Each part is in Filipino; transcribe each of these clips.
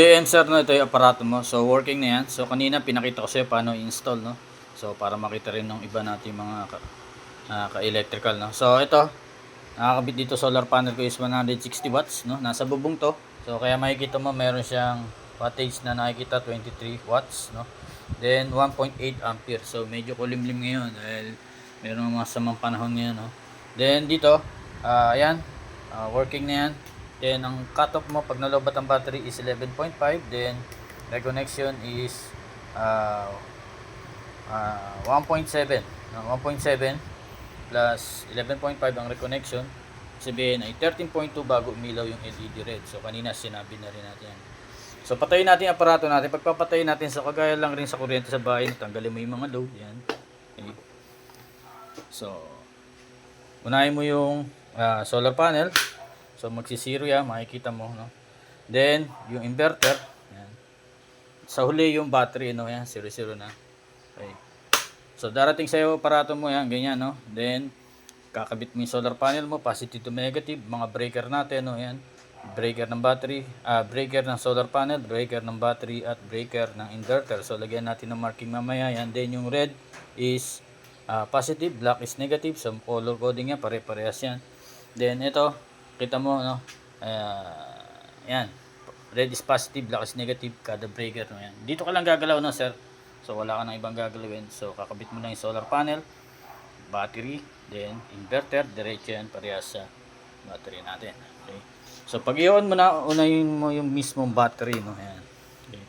DM sir, no, ito yung aparato mo. So, working na yan. So, kanina pinakita ko sa'yo paano i-install, no. So, para makita rin ng iba natin mga ka, ah, ka-electrical, no. So, ito, nakakabit dito solar panel ko is 160 watts, no. Nasa bubong to. So, kaya makikita mo meron siyang wattage na nakikita 23 watts, no. Then, 1.8 ampere. So, medyo kulimlim ngayon dahil meron mga samang panahon ngayon, no. Then, dito, ah, ayan, ah, working na yan. Then, ang cutoff mo pag nalobat ang battery is 11.5. Then, reconnection is uh, uh, 1.7. No, 1.7 plus 11.5 ang reconnection. Sabihin ay 13.2 bago umilaw yung LED red. So, kanina sinabi na rin natin yan. So, patayin natin yung aparato natin. Pagpapatayin natin sa kagaya lang rin sa kuryente sa bahay, tanggalin mo yung mga load. Yan. Okay. So, unahin mo yung ah, solar panel. So magsisiro yan, makikita mo, no? Then, yung inverter, yan. Sa huli yung battery, no? Yan, 0 na. Okay. So darating sa iyo aparato mo yan, ganyan, no? Then, kakabit mo yung solar panel mo, positive to negative, mga breaker natin, no? Yan. Breaker ng battery, ah, breaker ng solar panel, breaker ng battery, at breaker ng inverter. So lagyan natin ng marking mamaya, yan. Then yung red is ah, positive, black is negative. So color coding yan, pare-parehas yan. Then ito, kita mo, no? Ah, yan. Red is positive, black is negative, kada breaker no yan. Dito ka lang gagalaw no, sir. So wala ka nang ibang gagalawin. So kakabit mo lang yung solar panel, battery, then inverter, diretso yan parehas sa battery natin. Okay. So pag i-on mo na, unahin mo yung mismong battery no, yan. Okay.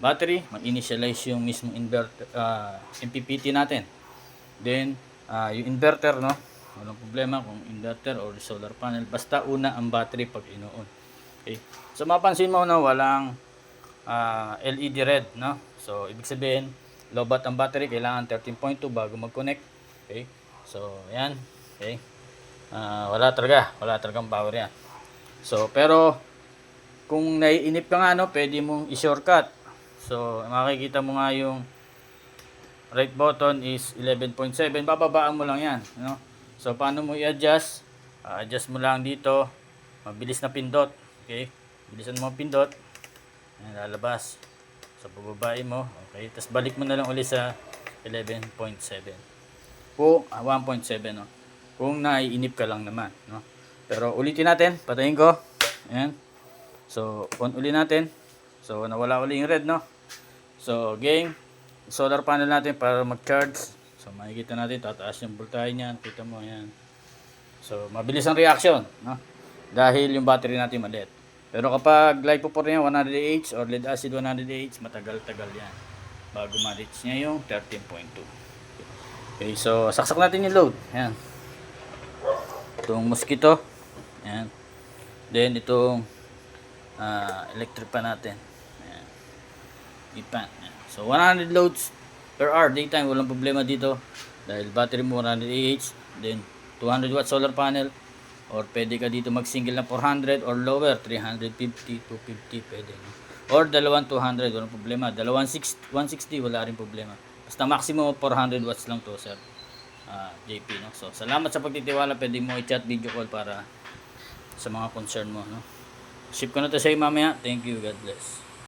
Battery, mag-initialize yung mismong inverter, ah, MPPT natin. Then, ah, yung inverter, no? Walang problema kung inverter or solar panel. Basta una ang battery pag ino-on. Okay. So, mapansin mo na walang ah, LED red, no? So, ibig sabihin, lobat ang battery, kailangan 13.2 bago mag-connect. Okay. So, yan. Okay. Ah, wala talaga. Wala talagang power yan. So, pero, kung naiinip ka nga, no, pwede mong i-shortcut. So, makikita mo nga yung right button is 11.7 bababaan mo lang yan no? So paano mo i-adjust? Ah, adjust mo lang dito. Mabilis na pindot okay? Bilisan mo ang pindot. Ayan, lalabas. So pababain mo okay? Tapos balik mo na lang ulit sa 11.7 kung ah, 1.7 no? Kung naiinip ka lang naman no? Pero ulitin natin patayin ko. Ayan. So on uli natin. So nawala uli yung red no? So game. Solar panel natin para mag-charge. So makikita natin tataas yung voltahe niyan, kita mo yan. So mabilis ang reaction, no? Dahil yung battery natin maliit. Pero kapag lipo po rin 100Ah or lead acid 100Ah, matagal-tagal yan. Bago ma-reach niya yung 13.2. Okay, so saksak natin yung load. Yan. Itong mosquito. Yan. Then itong ah, electric pa natin. Yan. Ipan. Yan. So 100 loads per hour daytime walang problema dito. Dahil battery mo 100 Ah then 200 watt solar panel. Or pwede ka dito mag single na 400 or lower 350 250 pwede no? or dalawang 200 walang problema. Dalawang 6 160 wala rin problema. Basta maximum of 400 watts lang to sir. Ah, JP no? So salamat sa pagtitiwala. Pwede mo i-chat video call para sa mga concern mo no? Ship ko na to sa iyo mamaya. Thank you. God bless